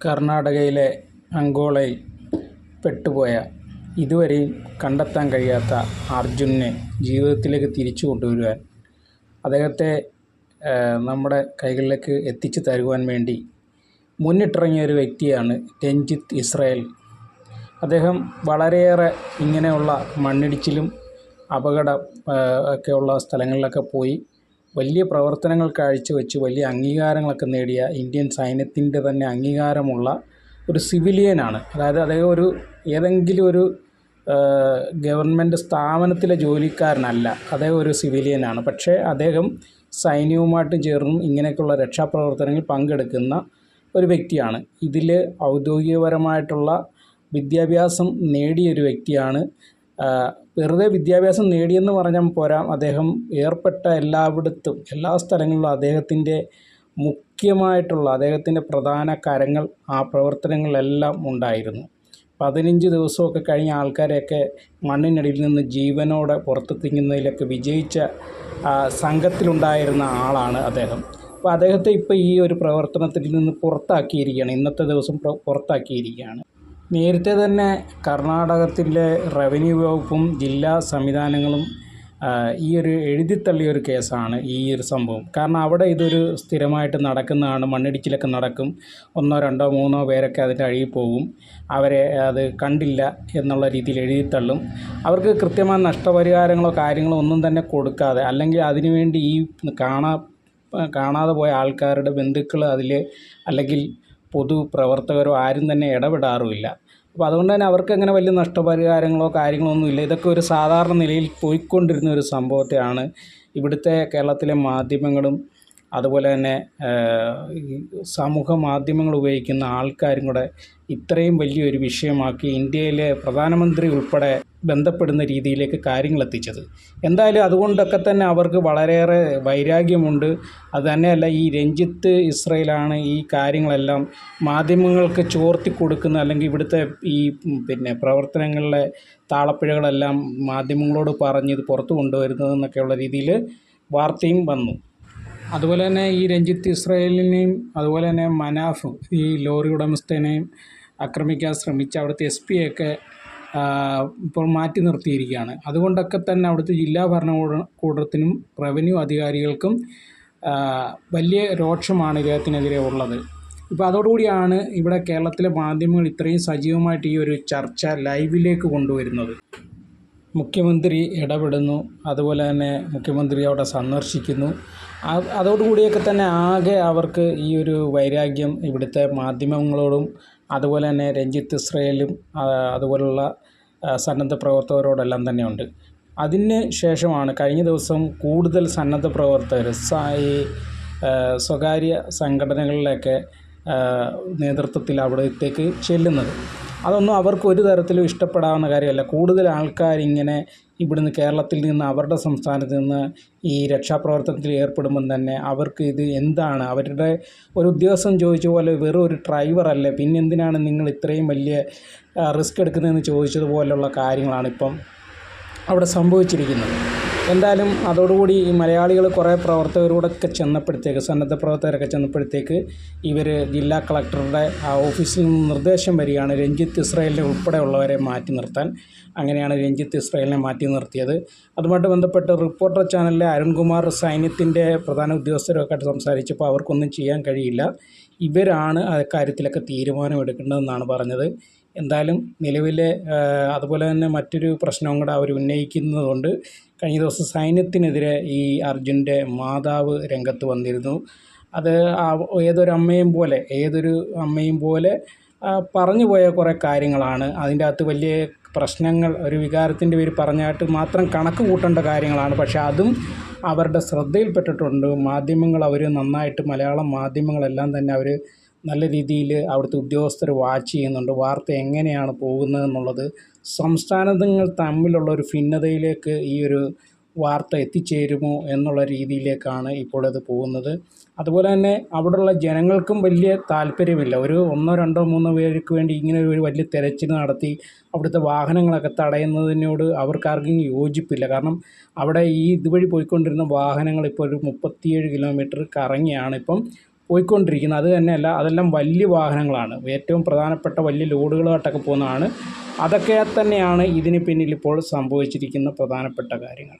കർണാടകയിലെ അങ്കോളയിൽ പെട്ടുപോയ ഇതുവരെയും കണ്ടെത്താൻ കഴിയാത്ത അർജുനെ ജീവിതത്തിലേക്ക് തിരിച്ചു കൊണ്ടുവരുവാൻ അദ്ദേഹത്തെ നമ്മുടെ കൈകളിലേക്ക് എത്തിച്ചു തരുവാൻ വേണ്ടി മുന്നിട്ടിറങ്ങിയ ഒരു വ്യക്തിയാണ് രഞ്ജിത്ത് ഇസ്രായേൽ. അദ്ദേഹം വളരെയേറെ ഇങ്ങനെയുള്ള മണ്ണിടിച്ചിലും അപകടം ഒക്കെയുള്ള സ്ഥലങ്ങളിലൊക്കെ പോയി വലിയ പ്രവർത്തനങ്ങൾ കാഴ്ചവെച്ച് വലിയ അംഗീകാരങ്ങളൊക്കെ നേടിയ ഇന്ത്യൻ സൈന്യത്തിന്റെ തന്നെ അംഗീകാരമുള്ള ഒരു സിവിലിയനാണ്. അതായത് അദ്ദേഹം ഒരു ഏതെങ്കിലും ഒരു ഗവൺമെന്റ് സ്ഥാപനത്തിലെ ജോലിക്കാരനല്ല. അദ്ദേഹം ഒരു സിവിലിയനാണ്. പക്ഷേ അദ്ദേഹം സൈന്യവുമായിട്ട് ചേർന്നും ഇങ്ങനെയൊക്കെയുള്ള രക്ഷാപ്രവർത്തനങ്ങളിൽ പങ്കെടുക്കുന്ന ഒരു വ്യക്തിയാണ്. ഇതിൽ ഔദ്യോഗികപരമായിട്ടുള്ള വിദ്യാഭ്യാസം നേടിയൊരു വ്യക്തിയാണ് വെറുതെ വിദ്യാഭ്യാസം നേടിയെന്ന് പറഞ്ഞാൽ പോരാ. അദ്ദേഹം ഏർപ്പെട്ട എല്ലായിടത്തും എല്ലാ സ്ഥലങ്ങളിലും അദ്ദേഹത്തിന്റെ മുഖ്യമായിട്ടുള്ള അദ്ദേഹത്തിന്റെ പ്രധാന കരങ്ങൾ ആ പ്രവർത്തനങ്ങളിലെല്ലാം ഉണ്ടായിരുന്നു. പതിനഞ്ച് ദിവസമൊക്കെ കഴിഞ്ഞ ആൾക്കാരെയൊക്കെ മണ്ണിനടിയിൽ നിന്ന് ജീവനോടെ പുറത്തെത്തിക്കുന്നതിലൊക്കെ വിജയിച്ച സംഘത്തിലുണ്ടായിരുന്ന ആളാണ് അദ്ദേഹം. അപ്പോൾ അദ്ദേഹത്തെ ഇപ്പോൾ ഈ ഒരു പ്രവർത്തനത്തിൽ നിന്ന് പുറത്താക്കിയിരിക്കുകയാണ്. ഇന്നത്തെ ദിവസം പുറത്താക്കിയിരിക്കുകയാണ്. നേരത്തെ തന്നെ കർണാടകത്തിലെ റവന്യൂ വകുപ്പും ജില്ലാ സംവിധാനങ്ങളും ഈ ഒരു എഴുതിത്തള്ളിയ ഒരു കേസാണ് ഈ ഒരു സംഭവം. കാരണം അവിടെ ഇതൊരു സ്ഥിരമായിട്ട് നടക്കുന്നതാണ് മണ്ണിടിച്ചിലൊക്കെ നടക്കും. ഒന്നോ രണ്ടോ മൂന്നോ പേരൊക്കെ അതിന്റെ അഴിയിൽ പോകും. അവരെ അത് കണ്ടില്ല എന്നുള്ള രീതിയിൽ എഴുതിത്തള്ളും. അവർക്ക് കൃത്യമായ നഷ്ടപരിഹാരങ്ങളോ കാര്യങ്ങളോ ഒന്നും തന്നെ കൊടുക്കാതെ അല്ലെങ്കിൽ അതിനുവേണ്ടി ഈ കാണാ കാണാതെ പോയ ആൾക്കാരുടെ ബന്ധുക്കൾ അതിൽ അല്ലെങ്കിൽ പൊതുപ്രവർത്തകരോ ആരും തന്നെ ഇടപെടാറുമില്ല. അപ്പോൾ അതുകൊണ്ട് തന്നെ അവർക്ക് അങ്ങനെ വലിയ നഷ്ടപരിഹാരങ്ങളോ കാര്യങ്ങളോ ഒന്നുമില്ല ഇതൊക്കെ ഒരു സാധാരണ നിലയിൽ പോയിക്കൊണ്ടിരുന്ന ഒരു സംഭവത്തെയാണ് ഇവിടുത്തെ കേരളത്തിലെ മാധ്യമങ്ങളും അതുപോലെ തന്നെ സമൂഹ മാധ്യമങ്ങൾ ഉപയോഗിക്കുന്ന ആൾക്കാരും കൂടെ ഇത്രയും വലിയൊരു വിഷയമാക്കി ഇന്ത്യയിലെ പ്രധാനമന്ത്രി ഉൾപ്പെടെ ബന്ധപ്പെടുന്ന രീതിയിലേക്ക് കാര്യങ്ങൾ എത്തിച്ചത്. എന്തായാലും അതുകൊണ്ടൊക്കെ തന്നെ അവർക്ക് വളരെയേറെ വൈരാഗ്യമുണ്ട്. അത് തന്നെയല്ല ഈ രഞ്ജിത്ത് ഇസ്രയേലാണ് ഈ കാര്യങ്ങളെല്ലാം മാധ്യമങ്ങൾക്ക് ചോർത്തി കൊടുക്കുന്ന അല്ലെങ്കിൽ ഇവിടുത്തെ ഈ പിന്നെ പ്രവർത്തനങ്ങളിലെ താളപ്പിഴകളെല്ലാം മാധ്യമങ്ങളോട് പറഞ്ഞ് ഇത് പുറത്തു കൊണ്ടുവരുന്നതെന്നൊക്കെയുള്ള രീതിയിൽ വാർത്തയും വന്നു. അതുപോലെ തന്നെ ഈ രഞ്ജിത്ത് ഇസ്രായേലിനെയും അതുപോലെ തന്നെ മനാഫും ഈ ലോറി ഉടമസ്ഥനെയും ആക്രമിക്കാൻ ശ്രമിച്ച അവിടുത്തെ എസ് പിയൊക്കെ ഇപ്പോൾ മാറ്റി നിർത്തിയിരിക്കുകയാണ്. അതുകൊണ്ടൊക്കെ തന്നെ അവിടുത്തെ ജില്ലാ ഭരണകൂടത്തിനും റവന്യൂ അധികാരികൾക്കും വലിയ രോക്ഷമാണ് ഇദ്ദേഹത്തിനെതിരെ ഉള്ളത്. ഇപ്പോൾ അതോടുകൂടിയാണ് ഇവിടെ കേരളത്തിലെ മാധ്യമങ്ങൾ ഇത്രയും സജീവമായിട്ട് ഈ ഒരു ചർച്ച ലൈവിലേക്ക് കൊണ്ടുവരുന്നത്. മുഖ്യമന്ത്രി ഇടപെടുന്നു. അതുപോലെ തന്നെ മുഖ്യമന്ത്രി അവിടെ സന്ദർശിക്കുന്നു. അതോടുകൂടിയൊക്കെ തന്നെ ആകെ അവർക്ക് ഈ ഒരു വൈരാഗ്യം ഇവിടുത്തെ മാധ്യമങ്ങളോടും അതുപോലെ തന്നെ രഞ്ജിത്ത് ഇസ്രയേലും അതുപോലുള്ള സന്നദ്ധ പ്രവർത്തകരോടെല്ലാം തന്നെയുണ്ട്. അതിന് ശേഷമാണ് കഴിഞ്ഞ ദിവസം കൂടുതൽ സന്നദ്ധ പ്രവർത്തകർ ഈ സ്വകാര്യ സംഘടനകളിലൊക്കെ നേതൃത്വത്തിൽ അവിടത്തേക്ക് ചെല്ലുന്നത്. അതൊന്നും അവർക്ക് ഒരു തരത്തിലും ഇഷ്ടപ്പെടാവുന്ന കാര്യമല്ല. കൂടുതൽ ആൾക്കാരിങ്ങനെ ഇവിടുന്ന് കേരളത്തിൽ നിന്ന് അവരുടെ സംസ്ഥാനത്ത് നിന്ന് ഈ രക്ഷാപ്രവർത്തനത്തിൽ ഏർപ്പെടുമ്പം തന്നെ അവർക്ക് ഇത് എന്താണ്? അവരുടെ ഒരു ഉദ്യോഗസ്ഥൻ ചോദിച്ച പോലെ വെറും ഒരു ഡ്രൈവറല്ലേ പിന്നെന്തിനാണ് നിങ്ങൾ ഇത്രയും വലിയ റിസ്ക് എടുക്കുന്നതെന്ന് ചോദിച്ചതുപോലുള്ള കാര്യങ്ങളാണ് ഇപ്പം അവിടെ സംഭവിച്ചിരിക്കുന്നത്. എന്തായാലും അതോടുകൂടി ഈ മലയാളികൾ കുറേ പ്രവർത്തകരോടൊക്കെ ചെന്നപ്പോഴത്തേക്ക് സന്നദ്ധ പ്രവർത്തകരൊക്കെ ചെന്നപ്പോഴത്തേക്ക് ഇവർ ജില്ലാ കളക്ടറുടെ ആ ഓഫീസിൽ നിന്ന് നിർദ്ദേശം വരികയാണ് രഞ്ജിത്ത് ഇസ്രായേലിനെ ഉൾപ്പെടെയുള്ളവരെ മാറ്റി നിർത്താൻ. അങ്ങനെയാണ് രഞ്ജിത്ത് ഇസ്രായേലിനെ മാറ്റി നിർത്തിയത്. അതുമായിട്ട് ബന്ധപ്പെട്ട് റിപ്പോർട്ടർ ചാനലിലെ അരുൺകുമാർ സൈന്യത്തിന്റെ പ്രധാന ഉദ്യോഗസ്ഥരൊക്കെ ആയിട്ട് സംസാരിച്ചപ്പോൾ അവർക്കൊന്നും ചെയ്യാൻ കഴിയില്ല. ഇവരാണ് അക്കാര്യത്തിലൊക്കെ തീരുമാനമെടുക്കേണ്ടതെന്നാണ് പറഞ്ഞത്. എന്തായാലും നിലവിലെ അതുപോലെ തന്നെ മറ്റൊരു പ്രശ്നവും കൂടെ അവർ ഉന്നയിക്കുന്നതുകൊണ്ട് കഴിഞ്ഞ ദിവസം സൈന്യത്തിനെതിരെ ഈ അർജുന്റെ മാതാവ് രംഗത്ത് വന്നിരുന്നു. അത് ഏതൊരു അമ്മയും പോലെ ഏതൊരു അമ്മയും പോലെ പറഞ്ഞു പോയ കുറേ കാര്യങ്ങളാണ്. അതിന്റെ അകത്ത് വലിയ പ്രശ്നങ്ങൾ ഒരു വികാരത്തിന്റെ പേര് പറഞ്ഞായിട്ട് മാത്രം കണക്ക് കൂട്ടേണ്ട കാര്യങ്ങളാണ്. പക്ഷേ അതും അവരുടെ ശ്രദ്ധയിൽപ്പെട്ടിട്ടുണ്ട്. മാധ്യമങ്ങൾ അവർ നന്നായിട്ട് മലയാളം മാധ്യമങ്ങളെല്ലാം തന്നെ അവർ നല്ല രീതിയിൽ അവിടുത്തെ ഉദ്യോഗസ്ഥർ വാച്ച് ചെയ്യുന്നുണ്ട്. വാർത്ത എങ്ങനെയാണ് പോകുന്നത് എന്നുള്ളത് സംസ്ഥാനങ്ങൾ തമ്മിലുള്ള ഒരു ഭിന്നതയിലേക്ക് ഈ ഒരു വാർത്ത എത്തിച്ചേരുമോ എന്നുള്ള രീതിയിലേക്കാണ് ഇപ്പോൾ പോകുന്നത്. അതുപോലെ തന്നെ അവിടെയുള്ള ജനങ്ങൾക്കും വലിയ താല്പര്യമില്ല. ഒരു ഒന്നോ രണ്ടോ മൂന്നോ പേർക്ക് വേണ്ടി ഇങ്ങനെ ഒരു വലിയ തെരച്ചിൽ നടത്തി അവിടുത്തെ വാഹനങ്ങളൊക്കെ തടയുന്നതിനോട് അവർക്കാർക്കും യോജിപ്പില്ല. കാരണം അവിടെ ഈ ഇതുവഴി പോയിക്കൊണ്ടിരുന്ന വാഹനങ്ങൾ ഇപ്പോൾ ഒരു മുപ്പത്തിയേഴ് കിലോമീറ്റർ കറങ്ങിയാണ്. ഇപ്പം പോയിക്കൊണ്ടിരിക്കുന്നത്. അത് തന്നെയല്ല അതെല്ലാം വലിയ വാഹനങ്ങളാണ്. ഏറ്റവും പ്രധാനപ്പെട്ട വലിയ ലോഡുകളായിട്ടൊക്കെ പോകുന്നതാണ്. അതൊക്കെ തന്നെയാണ് ഇതിന് പിന്നിൽ ഇപ്പോൾ സംഭവിച്ചിരിക്കുന്ന പ്രധാനപ്പെട്ട കാര്യങ്ങൾ.